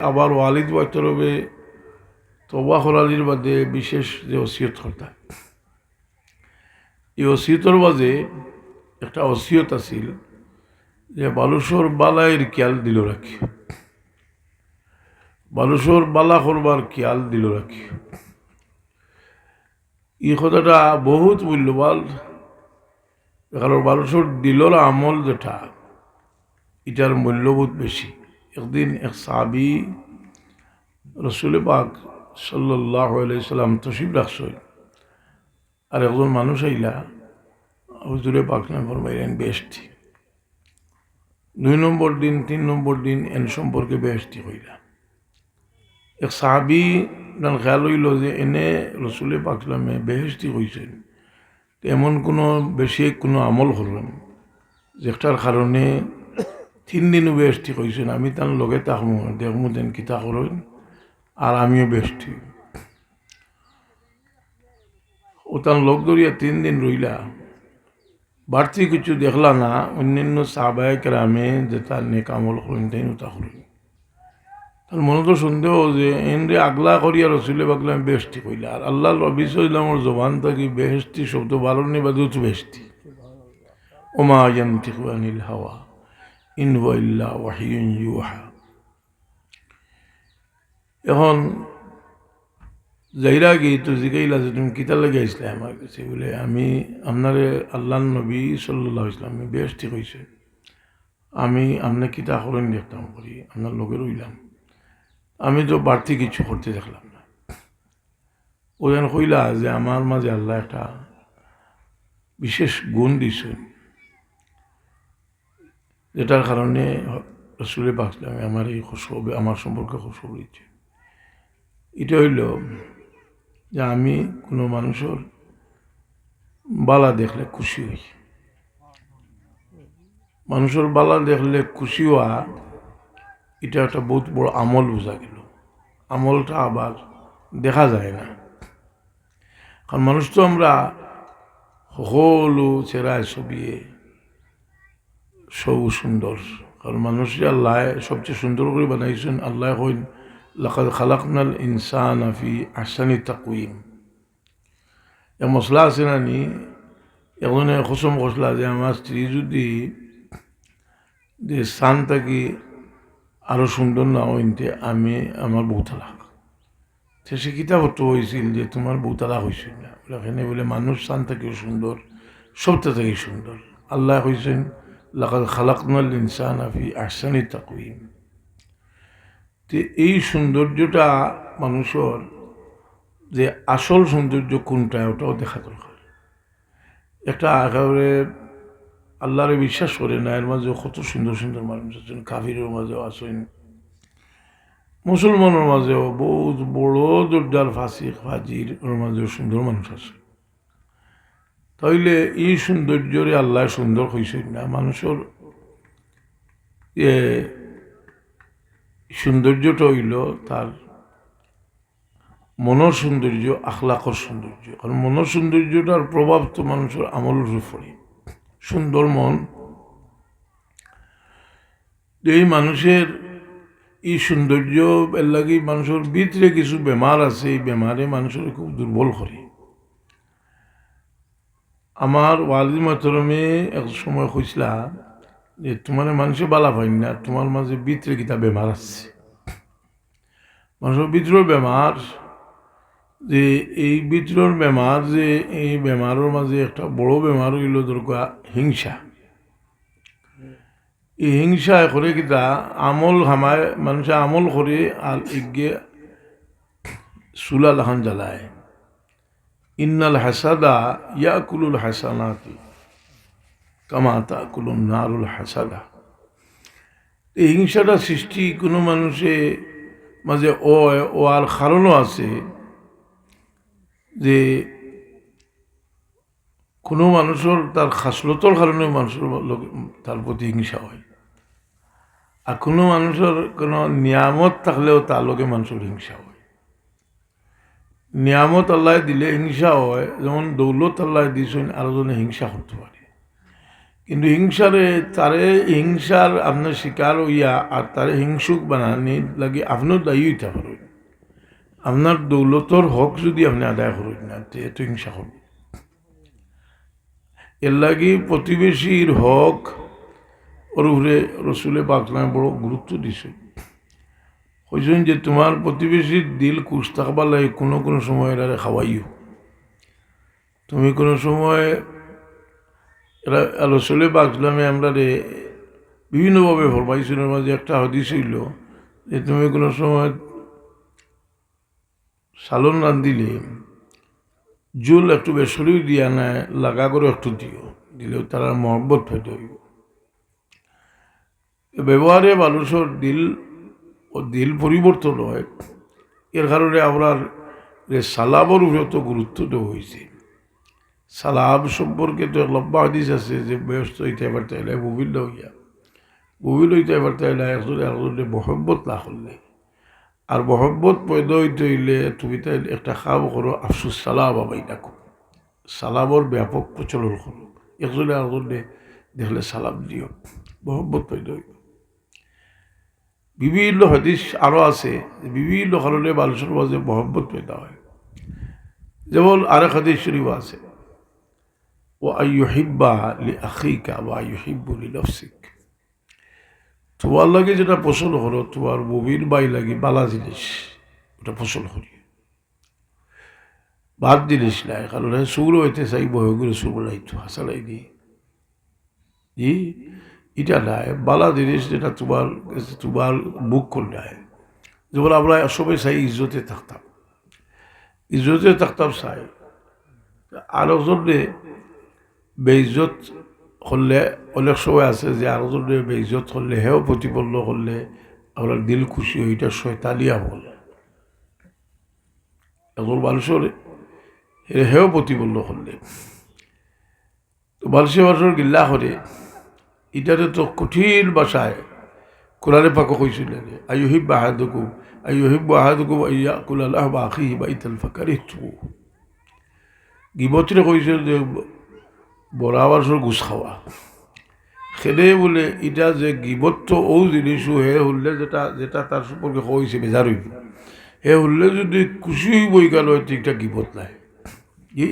আবার ওয়ালিদ বাচ্চরবে তবা হলালির বাদে বিশেষ যে ওসিয়ত কর্তা। এই ওসিয়তর বাদে একটা ওসিয়ত আছিল যে বালুসর বালাইয়ের খেয়াল দিল রাখি। বালুসর বালা করবার খেয়াল দিল রাখি। এই কথাটা বহুত মূল্যবান। কারণ মানুষের দিলর আমল যেটা, এটার মূল্যবোধ বেশি। একদিন এক সাবি রসুল পাক সাল্লাহ সাল্লাম তসিব রাখছই আর একজন মানুষ আইলা, হুজুরে পাক ফরমাইলেন, বেশটি। দুই নম্বর দিন, তিন নম্বর দিন এন সম্পর্কে বেশটি হইলা এক সাহাবি নাল খেয়াল হইল যে এনে রসুলে পাকলামে বেহেস্তি হয়েছেন এমন কোনো বেশি কোনো আমল করলেন যেটার কারণে তিন দিনও বেহেস্তি হয়েছেন আমি তার লগে তাকমু, দেখমু দেন কিতা করেন, আর আমিও বেহেস্তি ও তার লোক ধরিয়া তিন দিন রইলা। বাড়তি কিছু দেখলা না, অন্যান্য সাহবায় গ্রামে যে তার নেক আমল করেন, তাই তা করেন। তার মনে তো সন্দেহ যে এনরে আগলা করিয়া রসুলে বাগলা বেহস্তি কইলা। আর আল্লাহ রবি সাল্লামর জবান থাকি বেহস্তি শব্দ বারণে বা দুধ বেহস্তি ওমা আনিল হাওয়া। ইন এখন যাইরা গিয়ে তো জিগাইলা যে তুমি কিতা লাগে আসলে আমার কাছে, বলে আমি আপনারে আল্লাহ নবী সাল্লাহ ইসলামে বেহস্তি কইছে, আমি আপনি কিতা করেন দেখতাম করি, আপনার লোকে রইলাম। আমি তো বাড়তি কিছু করতে দেখলাম না। ও যেন কইলা যে আমার মাঝে আল্লাহ একটা বিশেষ গুণ দিছেন যেটার কারণে রসুলে বাঁচলাম আমার এই খুশব আমার সম্পর্কে খুশব দিচ্ছে। এটা হইল যে আমি কোনো মানুষের বালা দেখলে খুশি হই। মানুষের বালা দেখলে খুশি হওয়া, এটা একটা বহুত বড় আমল বোঝা গেল। আমলটা আবার দেখা যায় না। কারণ মানুষ তো আমরা সকলো চেরায় ছবিয়ে সব সুন্দর। কারণ মানুষই আল্লাহ সবচেয়ে সুন্দর করে বানাইছেন, আল্লাহ হইন, লাকাদ খালাকনাল ইনসান আফি আসানি তাকুইম এ মশলা আছে না নি? এখানে খসম খসলা যে আমার স্ত্রী যদি, যে সান থাকি আরও সুন্দর না হইতে আমি আমার বউতালাক সে সে কিতাবত হয়েছিল যে তোমার বউতালাক হয়েছিল না। এখানে বলে, মানুষ সান থেকেও সুন্দর, সবটা থেকে সুন্দর। আল্লাহ হয়েছেন লাকাল খালাকনাল ইনসান আফি আহসানি তাকুইম তো এই সৌন্দর্যটা মানুষের যে আসল সৌন্দর্য কোনটা, ওটাও দেখা দরকার। একটা একেবারে আল্লাহরে বিশ্বাস করে না, এর মাঝে কত সুন্দর সুন্দর মানুষ আছেন কাভিরের মাঝেও আছেন, মুসলমানের মাঝেও বহুত বড় জোরদার ফাঁসিক, ফাজির, ওর মাঝেও সুন্দর মানুষ আছে। তাইলে এই সৌন্দর্যরে আল্লাহ সুন্দর হয়েছেন না। মানুষের সৌন্দর্যটা হইল তার মনের সৌন্দর্য আখলাকর সৌন্দর্য। কারণ মনের সৌন্দর্যটার প্রভাব তো মানুষের আমলের উপরে। সুন্দর মন। এই মানুষের এই সৌন্দর্য, এর লাগে মানুষের ভিতরে কিছু বেমার আছে, এই বেমারে মানুষের খুব দুর্বল করে। আমার ওয়ালিদ মাতরমে এক সময় কইসলা যে, তোমার মানুষে বালা পাই না, তোমার মাঝে ভিতরে কিতা বেমার আছে। মানুষের ভিতরের বেমার যে, এই ভিতরের বেমার যে, এই বেমারের মাঝে একটা বড় বেমার হইল দরকার হিংসা। এই হিংসা করে কিতা আমল হামায় মানুষে আমল করে আর ইগে চুলা লাহান জ্বালায়। ইন্নাল হাসাদা ইয়াকুলুল হাসানাতি কামা তাকুলুন নারুল হাসাদা। এই হিংসাটা সৃষ্টি কোনো মানুষে মাঝে ও ও আর কারণও আছে যে কোনো মানুষের তার খাসলতর কারণে মানুষের তার প্রতি হিংসা হয়। আর কোনো মানুষের কোনো নিয়ামত থাকলেও তার লোকে মানুষের হিংসা হয়। নিয়ামত আল্লাহ দিলে হিংসা হয়, যেমন দৌলত আল্লাহ দিয়েছেন আরও জনে হিংসা করতে পারে। কিন্তু হিংসারে তারে হিংসার আপনার শিকার হইয়া আর তারে হিংসুক বানানি লাগে আপনার দায়ী হইতে পারেন আপনার দৌলতর হক যদি আপনি আদায় করেন না, তে হিংসা করবেন। এর লাগি প্রতিবেশীর হক ওর উপরে রসুলে পাকলামে বড় গুরুত্ব দিছে কইছেন যে তোমার প্রতিবেশীর দিল কুশ থাকবার লাগে কোনো কোনো সময় এরা খাওয়াইও। তুমি কোনো সময় এরা রসুলে পাকলামে আমরা রে বিভিন্নভাবে ফরমাইছিল মাঝে একটা হদিস হইল যে তুমি কোনো সময় সালন রান্ধিলে জুল একটু বেসরিও দিয়া নাই লাগা করে একটু দিও দিলেও তারা মহব্বত হইতে হইব। ব্যবহারে মানুষের দিল ও দিল পরিবর্তন হয়। এর কারণে আপনার সালাবর উপরে তো গুরুত্ব দেওয়া হয়েছে। সালাব সম্পর্কে তো লম্বা হাদিস আছে যে ব্যস্ত হইতে পারতে হলে মুবিল হইয়া। মুবিল হইতে পারতে হলে একজনে একজনে মহব্বত না করলে। আর মহব্বত পয়দা হইতে হইলে তুমি তাই একটা কাম করো, আফসুস সালাম আমাই ডাকো। সালামর ব্যাপক প্রচলন করো। একজনে একজনে দেখলে সালাম দিও। মহব্বত পয়দা হইব। বিভিন্ন হাদিস আরও আছে বিভিন্ন কারণে মানুষের মাঝে মহব্বত পয়দা হয়। যেমন আরেক হাদিস শরীফ আছে, ও আইহিব্বা লি আখিকা বা আইহিব্বু লি নফসিক তোমার লাগে যেটা পছন্দ করো তোমার মুভির বাই লাগে বালা জিনিস, ওটা পছন্দ করি। বাদ জিনিস নাই, কারণ সুর হইতে চাই বহে করে সুর লাইতো হাসালাই দি জি? এটা নাই বালা জিনিস যেটা তোমার তোমার করে নেয় যেমন আমরা সবাই চাই ইজ্জতে থাকতাম। ইজ্জতে থাকতাম চাই। আরও জন্যে বেইজ্জত করলে অনেক সময় আছে যে আরেকজনে বেইজ্জত হলে, হেও প্রতিপন্ন হলে আপনার দিল খুশি ওইটা শয়তানি আমল। এখন মানুষের হেও প্রতিপন্ন করলে তো মানুষের মানুষের গিল্লা করে এটাতে তো কঠিন ভাষায় কোরআনে পাক কইছিল আইহিব আহাদুকুম আইহিব আহাদুকুম আইয়া কুলাল্লাহ বা আখিহি বা ইতাল ফাকারি গিবতরে কইছিল যে বরাবার গুছ খাওয়া। সেদে বলে এটা যে গিবত ও জিনিসও, হে হলে যেটা যেটা তার সম্পর্কে কইছে বেজার হইব। হে হলে যদি খুশি হইবই গেল ঠিকঠাক গিবত নাই। কি?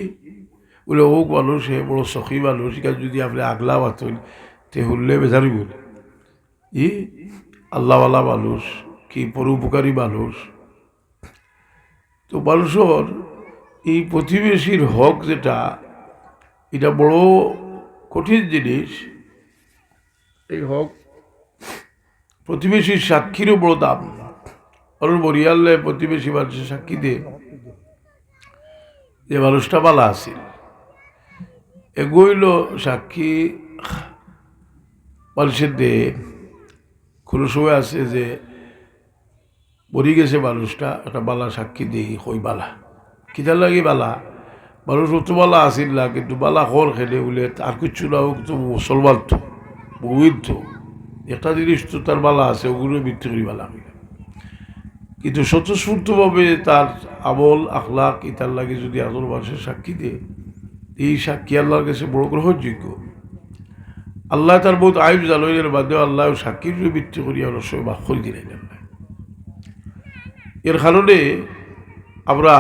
বলে ও মানুষ, হে বড় সখী মানুষ যদি আপনি আগলা বাতন তে হলে বেজার হইব ই, আল্লাহওয়ালা মানুষ কি পরোপকারী মানুষ? তো মানুষের এই প্রতিবেশীর হক যেটা, এটা বড় কঠিন জিনিস। এই হক প্রতিবেশীর সাক্ষীরও বড় দাম। কারণ বরিয়ালে প্রতিবেশী মানুষের সাক্ষী দিয়ে যে মানুষটা বালা আছিল। এগোইল সাক্ষী মানুষের কোনো সময় আছে যে মরি গেছে মানুষটা, একটা বালা সাক্ষী দিই কই বালা? কিতার লাগে বালা? মানুষ অত বালা আসিল না, কিন্তু বালা হর খেলে বলে আর কিছু না হোক তো মুসলমান তো বউির তো। একটা জিনিস তো তার বালা আছে, ওগুলো মৃত্যু করি বালা কিন্তু স্বতঃস্ফূর্তভাবে তার আমল আখলাক ইতার লাগে যদি আসল মানুষের সাক্ষী দেয়, এই সাক্ষী আল্লাহর কাছে বড় গ্রহণযোগ্য। আল্লাহ তার বহুত আইব জালইয়ের বাদে আল্লাহ সাক্ষীর মৃত্যু করি আমরা সবাই বাক করে দিলেন এর কারণে আমরা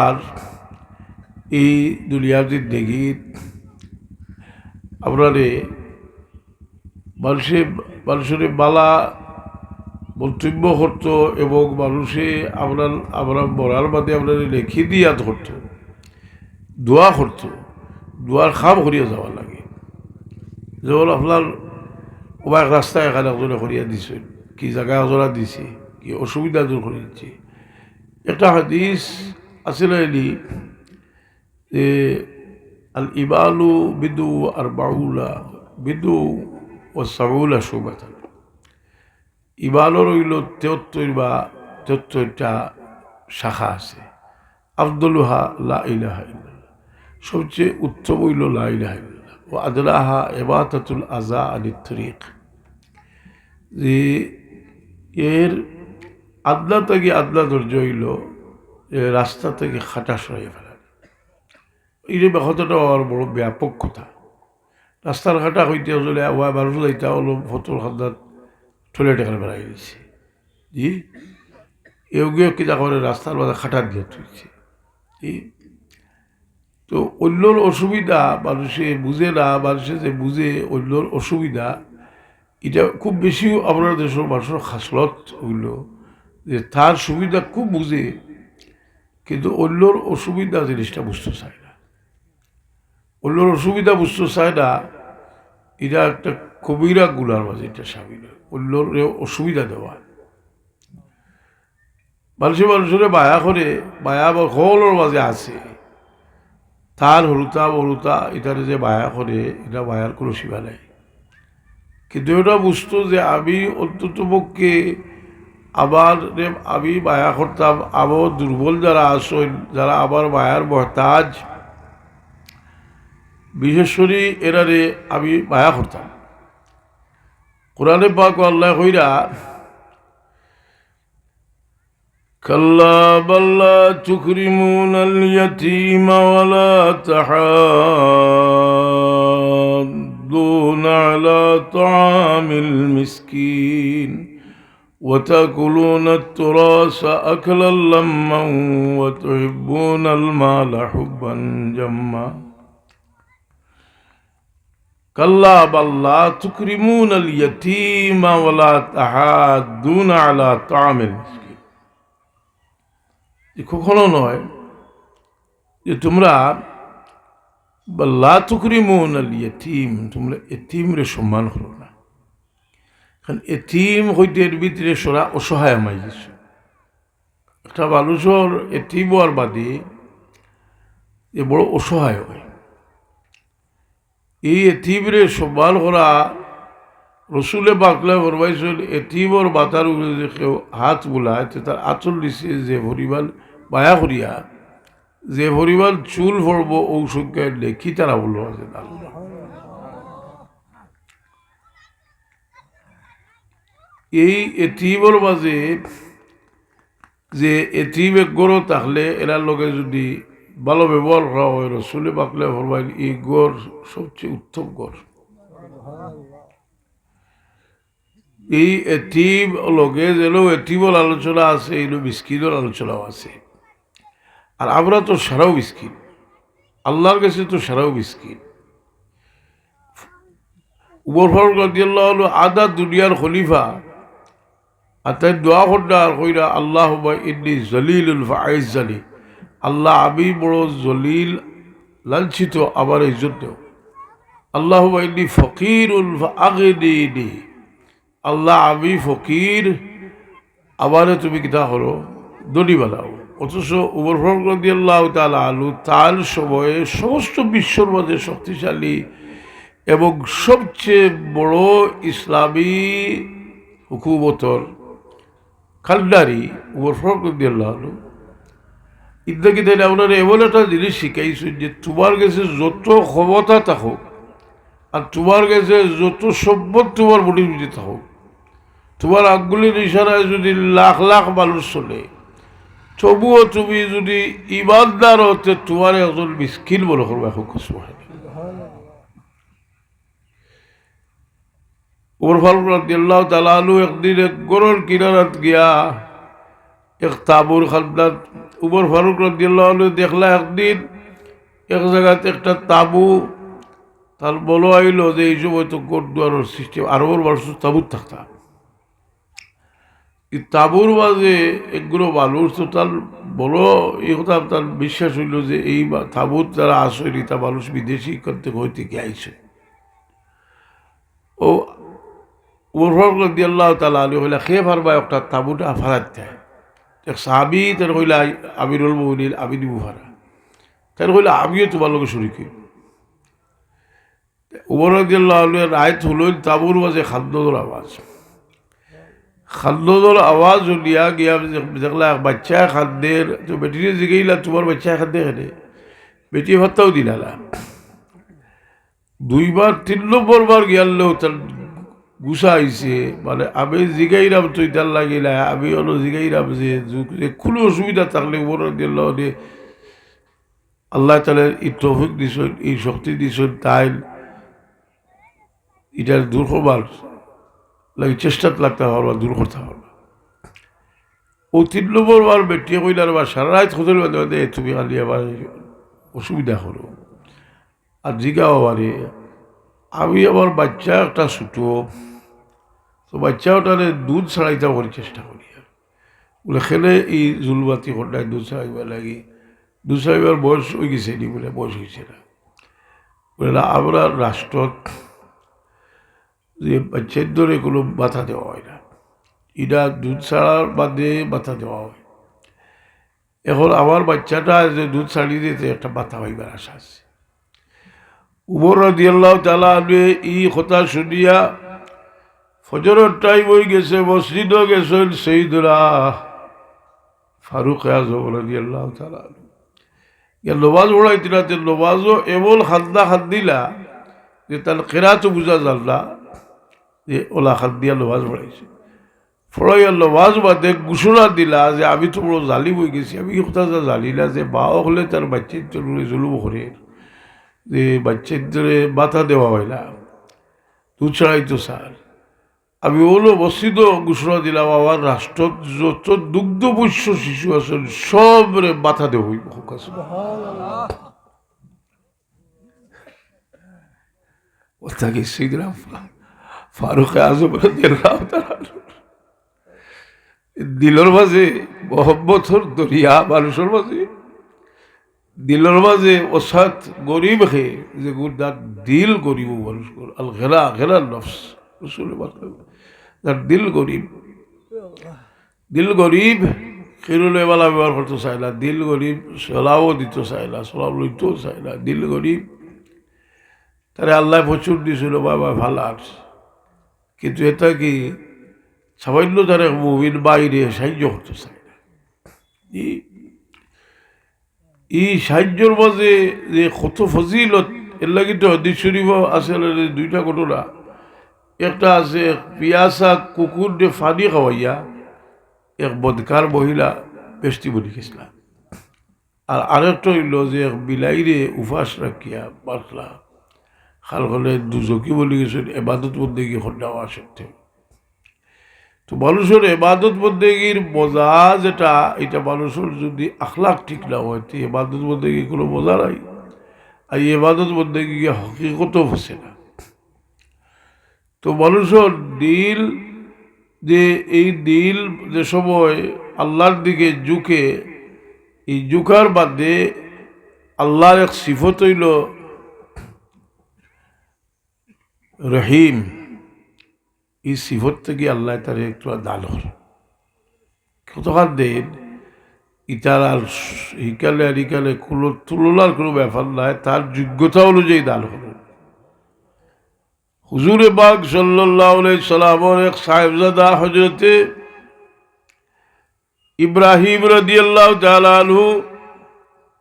এই দুনিয়ার জিন্দগি আপনারে মানুষে, মানুষের বালা মন্তব্য করত এবং মানুষে আপনার আমরা মরার বাদে আপনার লেখি দিয়া ধরত দোয়া করত, দোয়ার খাম করিয়া যাওয়া লাগে। যেমন আপনার ওবার রাস্তায় এখানে একজনে করিয়া দিছে। কি জায়গা এজনা দিছে, কি অসুবিধা দূর করে দিচ্ছে একটা হাদিস আসলে এলি যে, আল ইবালু বিদু আর বাউলা বিদু ও সাউলা সুবাতান। ইবালও রইল তেহত্তর বা তেহত্তরটা শাখা আছে। আবদুলহা লা ইলাহা সবচেয়ে উত্তম হইল লা ইলাহা ও আদলাহা এবাতাতুল আজা আলী তরিক যে এর আদলা থেকে আদলা ধৈর্য হইল রাস্তা থেকে খাটা সরিয়ে ফেলা। এই যে কথাটা আমার বড় ব্যাপক কথা। রাস্তার ঘাটা হইতে চলে ওয়া বারোশো যাইতে হলো ফতর খাদ্দার টয়লেট এখানে বেড়াই গেছে জি? এগিয়ে কিতা করে? রাস্তার মাঝে খাটার দিয়ে তুলছে জি? তো অন্যর অসুবিধা মানুষে বুঝে না, মানুষে যে বুঝে অন্যর অসুবিধা, এটা খুব বেশি আমরা দেশের মানুষের খাসলত হইল যে তার সুবিধা খুব বুঝে, কিন্তু অন্যর অসুবিধা জিনিসটা বুঝতে চায় না। অন্যর অসুবিধা বুঝতে চায় না, এটা একটা কবিরা গুলার মাঝে এটা সামিল অন্যর অসুবিধা দেওয়া। মানুষে মানুষের মায়া করে, মায়া বা সকলের মাঝে আছে। তার হলুতা বলুতা এটারে যে বায়া করে এটা বায়ার কোনো সীমা নাই। কিন্তু এটা বুঝতো যে আমি অন্তত পক্ষে আবার আমি বায়া করতাম আবার দুর্বল যারা আসেন যারা আবার মায়ার মহতাজ, বিশেষ করে এরারে আমি মায়া করতাম কোরআনে পাক আল্লাহ কইরা كلا بل لا تكرمون اليتيم ولا تحاضون على طعام المسكين وتأكلون التراث أكلا لما وتحبون المال حبا جما. كلا بل لا تكرمون اليتيم ولا تحاضون على طعام المسكين. কখনো নয় যে তোমরা লাতুকরিমুন আল ইয়তিম তোমরা এতিমরে সম্মান করো না। কারণ এতিম হইতে এর ভিতরে সরা অসহায় আমাই গেছে একটা মানুষের এতিম হওয়ার বাদে এ বড় অসহায় হয়। এই এতিমরে সম্মান করা রসুলে বাকলে ফরমাইছিল এতিমর বাতার উপরে যে কেউ হাত বুলায়, তে তার আচল দিছে যে ভরিবাল বায়া করিয়া, যে ভরিবাল চুল ভরব ঔষধকে লেখি, তারা বলল আছে এই এতিমর মাঝে যে এতিম এক গড় থাকলে এরার লগে যদি ভালো ব্যবহার করা হয়, রসুলে বাকলে ফরমাইল এই গড় সবচেয়ে উত্তম গড়। এই এটিম লগে যেন এটিমর আলোচনা আছে এইগুলো বিস্কিটের আলোচনাও আছে। আর আমরা তো সারাও বিস্কিট আল্লাহর কাছে তো সারাও বিস্কিট উমর ফারুক রাদিয়াল্লাহ হলো আদা দুনিয়ার খলিফা। আর তাই দোয়া করডা আর কইরা আল্লাহ ইন্নি জলিলুল ফাইজ জালি আল্লাহ, আমি বড় জলিল, লাঞ্ছিত আমার এই জন্য আল্লাহ ইন্নি ফকির ফকিরুল আগেদি আল্লাহ, আমি ফকির। আবারে তুমি কিতা করো দড়ি বানাও। অথচ উমর দিয়ে আল্লাহ তালা আলু তার সময়ে সমস্ত বিশ্বর মধ্যে শক্তিশালী এবং সবচেয়ে বড় ইসলামী হুকুমতর খালদারি উমর দিয়ে আল্লাহ আলু ইত্যাদি তাই আপনার এমন একটা জিনিস শিখাইছেন যে তোমার কাছে যত ক্ষমতা থাকুক আর তোমার কাছে যত সম্পদ তোমার বডির ভিতরে থাকুক তোমার আঙ্গুলির ইশারায় যদি লাখ লাখ মানুষ চলে তবুও তুমি যদি ইমানদার হতে তোমার একজন মিসকিন মনে করবে, এখন কিছু হয় ওর ফারুক রাদিয়াল্লাহু তাআলা একদিন এক গরুর কিনারাত গিয়া এক তাবুর খান্দাত, উমর ফারুক রাদিয়াল্লাহু আনহু দেখলা একদিন এক জায়গাতে একটা তাবু, তার বলো আইলো যে এই সময় তো গোরদুয়ারের সিস্টেম আরবর মানুষ তাবুত থাকতাম। তাবুর মাঝে এগুলো মানুষ তো তার বড় এই কথা তার বিশ্বাস হইল যে এই তাবুত যারা আসেনি, তা মানুষ বিদেশি করতে হই থেকে আইছে ও ওরফর দিয়ে আল্লাহ তালা আলী হইলা খেয়ে পারবা একটা তাবুটা ফারাত দেয়। সাহাবি তার হইলা আবিরুল মৌলিল আবিদি বুহারা তার হইলা আমিও তোমার লোক শুরু করি উমর রাজিয়াল্লাহ রায়ত হলো তাবুর মাঝে খাদ্যর আওয়াজ খাদ্যর আওয়াজ উলিয়া গিয়া দেখলা বাচ্চা খাদ্যের তো বেটিরে জিগাইলা তোমার বাচ্চা খাদ্যে খেলে বেটি ভাতটাও দিলালা দুইবার তিন নম্বর বার গিয়ালেও তার গুছা আইছে মানে আমি জিগাইরাম তুই তার লাগিলা আমি হলো জিগাইরাম যে কোনো অসুবিধা থাকলে উমর রাজিয়াল্লাহ আল্লাহ তালের এই তৌফিক দিছেন এই শক্তি দিছেন তাই এটার দূর লাগে চেষ্টা লাগতে পারবা দূর করতে পারবা। ও তিন নম্বর বার বেটিয়ে কইলার বা সারা রাত হোটেল বাদে বাদে তুমি খালি আবার অসুবিধা করো। আর জিগাও আবারে আমি আমার বাচ্চা একটা ছুটো। তো বাচ্চা ওটারে দুধ ছাড়াইতে করি, চেষ্টা করি। আর বলে, খেলে এই জুলবাতি ঘন্টায় দুধ ছাড়াইবার লাগি। দুধ ছাড়াইবার বয়স হয়ে গেছে নি? বলে, বয়স হয়েছে না। বলে আমরা রাষ্ট্রত যে বাচ্চার ধরে কোনো বাধা দেওয়া হয় না। এটা দুধ ছাড়ার বাদে বাধা দেওয়া হয়। এখন আমার বাচ্চাটা যে দুধ ছাড়িয়ে দিতে একটা বাধা হইবার আশা আছে। উমর রাদিয়াল্লাহ তালা আলু ই কথা শুনিয়া, ফজরের টাইম হয়ে গেছে, মসজিদও গেছেন সেইদুরা ফারুক আজম রাদিয়াল্লাহ তালা আলু নমাজ পড়াইছিলা তে নমাজও এমন খাদ্দা খাদ দিলা যে তার কেরাতো বুঝা না। যে ওলা খাদ দিয়া নমাজ পড়াইছে ফড়াইয়া নমাজ বাদে ঘোষণা দিলা যে আমি তো বড় জালি বই গেছি। আমি কি কথা জালিলা যে বা হলে তার বাচ্চার জরুরি জুলুম করে যে বাচ্চাদের বাধা দেওয়া হয় না। ছাড়াই তো স্যার আমি ওলো মসজিদও ঘোষণা দিলাম আমার রাষ্ট্র যত দুগ্ধপোষ্য শিশু আছেন সবরে বাধা দেব আছে ওটাকে সিগরাম ফারুক আজম দিলর মাঝে মহব্বতর দরিয়া মানুষের মাঝে। দিলর মাঝে ওসাত গরিব হে, যে তার দিল গরিব মানুষ আল ঘেরা ঘেরা নফস রসুল তার দিল গরিব দিল গরিব খেরুলে বেলা ব্যবহার করতে চাই না, দিল গরিব সলাও দিতে চাই না সলাপ লইতেও চাই না, দিল গরিব, তারে আল্লাহ প্রচুর দিয়েছিল বাবা ভালো আছে। কিন্তু এটা কি সামান্য তারা মুভির বাইরে সাহায্য করতে চায় না। এই- সাহায্যর মাঝে যে কত ফজিলত, এর লাগে তো হদিস দুইটা ঘটনা। একটা আছে পিয়াসা কুকুর দিয়ে ফানি খাওয়াইয়া এক বদকার মহিলা বেষ্টি বলি গেছিলা। আর আরেকটা হইল যে এক বিলাইরে উপাস রাখিয়া পাতলা খাল হলে দুজকি বলি গেছেন, এবাদত বন্দে গিয়ে হন্ডাওয়া সত্ত্বেও তো মানুষের এবাদত বন্দেগীর মজা যেটা, এটা মানুষের যদি আখলাখ ঠিক না হয়, তো এবাদত বন্দেগী কোনো মজা নাই। আর এবাদত বন্দেগী হকিকত হচ্ছে না। তো মানুষের দিল যে, এই দিল যে সময় আল্লাহর দিকে ঝুঁকে, এই ঝুঁকার বাদে আল্লাহর এক সিফত হইল রহিম, এই সিফত থেকে আল্লাহ তার একটু দান হল কতকার দেন ইটার আর ইকালে আর ইকালে কোনো তুলনার কোনো ব্যাপার নাই, তার যোগ্যতা অনুযায়ী দান হল হুজুরে বাগ সাল্লাহ সালামর এক সাহেবজাদা হজরতে ইব্রাহিম রদিয়াল্লাহ তালু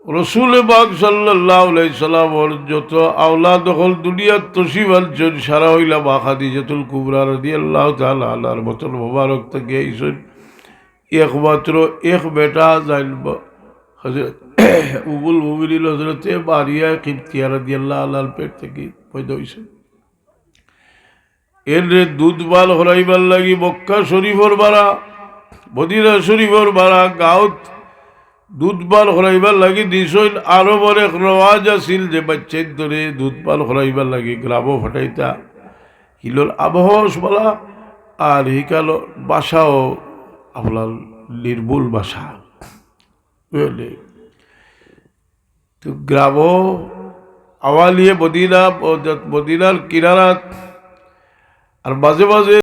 রসুল বাগ সাল্লামর যত আওলা দখল দুনিয়ার তসিব আলছেন সারা হইলা বা খাদিজাতুল কুবরা রদি আল্লাহ তালার মতন মোবারক থেকে এইসব একমাত্র এক বেটা যাইল উবুল মুবিল হজরতে বারিয়া কিপ্তিয়া রদি আল্লাহ আল্লাহর পেট থেকে পয়দা হয়েছে এর রে দুধ বাল হরাইবার লাগি মক্কা শরীফর বাড়া মদিনা শরীফর বাড়া গাঁত দুধ পাল হরাইবার লাগি দিছইন, আরও বড় এক রওয়াজ আছিল যে বাচ্চার ধরে দুধ পাল হরাইবার লাগি গ্রামও ফাটাইতা। হিলোর আবহাওয়া বলা আর হিকালো বাসাও আপনার নির্মূল বাসা। বুঝলে? তো গ্রামও আওয়ালিয়ে মদিনা মদিনার কিনারাত, আর মাঝে মাঝে